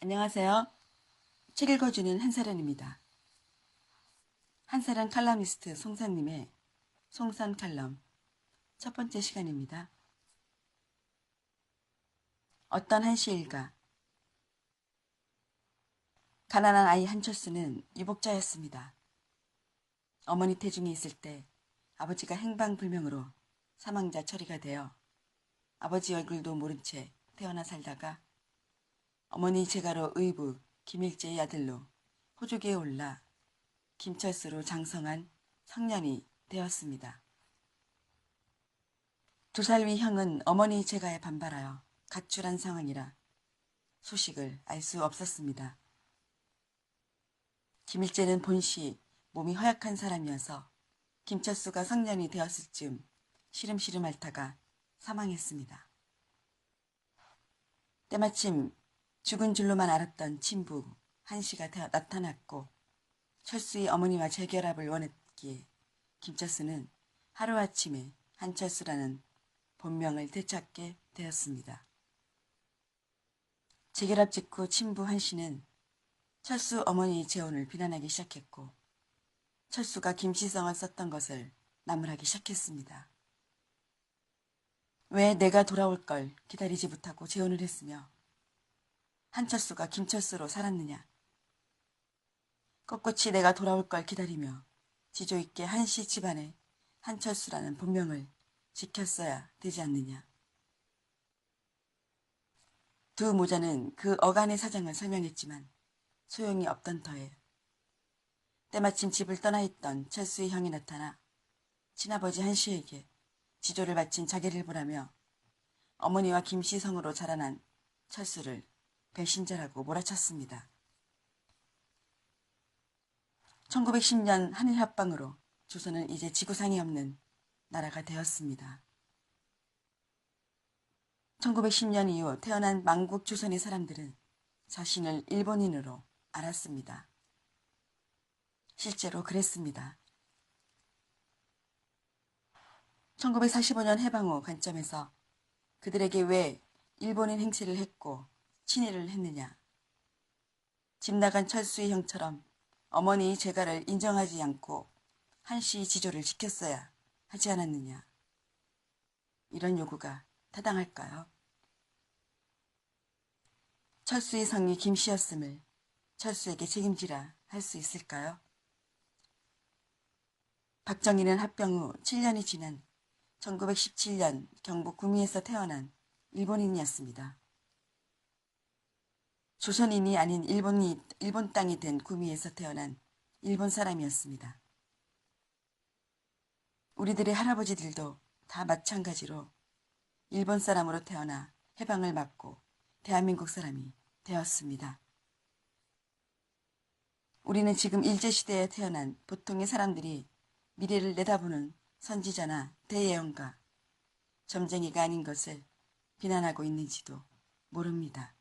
안녕하세요. 책 읽어주는 한사련입니다. 한사련 칼럼니스트 송산님의 송산 칼럼 첫 번째 시간입니다. 어떤 한 시일가 가난한 아이 한철수는 유복자였습니다. 어머니 태중에 있을 때 아버지가 행방불명으로 사망자 처리가 되어 아버지 얼굴도 모른 채 태어나 살다가 어머니 제가로 의부 김일제의 아들로 호족에 올라 김철수로 장성한 성년이 되었습니다. 두 살 위 형은 어머니 제가에 반발하여 가출한 상황이라 소식을 알 수 없었습니다. 김일제는 본시 몸이 허약한 사람이어서 김철수가 성년이 되었을 즈음 시름시름 앓다가 사망했습니다. 때마침 죽은 줄로만 알았던 친부 한씨가 태- 나타났고 철수의 어머니와 재결합을 원했기에 김철수는 하루아침에 한철수라는 본명을 되찾게 되었습니다. 재결합 직후 친부 한씨는 철수 어머니의 재혼을 비난하기 시작했고 철수가 김시성을 썼던 것을 나무라기 시작했습니다. 왜 내가 돌아올 걸 기다리지 못하고 재혼을 했으며 한철수가 김철수로 살았느냐. 꼿꼿이 내가 돌아올 걸 기다리며 지조 있게 한씨 집안에 한철수라는 본명을 지켰어야 되지 않느냐. 두 모자는 그 어간의 사정을 설명했지만 소용이 없던 터에 때마침 집을 떠나 있던 철수의 형이 나타나 친아버지 한씨에게 지조를 바친 자기를 보라며 어머니와 김씨 성으로 자라난 철수를 배신자라고 몰아쳤습니다. 1910년 한일합방으로 조선은 이제 지구상에 없는 나라가 되었습니다. 1910년 이후 태어난 망국 조선의 사람들은 자신을 일본인으로 알았습니다. 실제로 그랬습니다. 1945년 해방 후 관점에서 그들에게 왜 일본인 행세를 했고 친일을 했느냐. 집 나간 철수의 형처럼 어머니의 재가를 인정하지 않고 한씨의 지조를 지켰어야 하지 않았느냐. 이런 요구가 타당할까요? 철수의 성이 김씨였음을 철수에게 책임지라 할 수 있을까요? 박정희는 합병 후 7년이 지난 1917년 경북 구미에서 태어난 일본인이었습니다. 조선인이 아닌 일본이, 일본 땅이 된 구미에서 태어난 일본 사람이었습니다. 우리들의 할아버지들도 다 마찬가지로 일본 사람으로 태어나 해방을 맞고 대한민국 사람이 되었습니다. 우리는 지금 일제시대에 태어난 보통의 사람들이 미래를 내다보는 선지자나 대예언가, 점쟁이가 아닌 것을 비난하고 있는지도 모릅니다.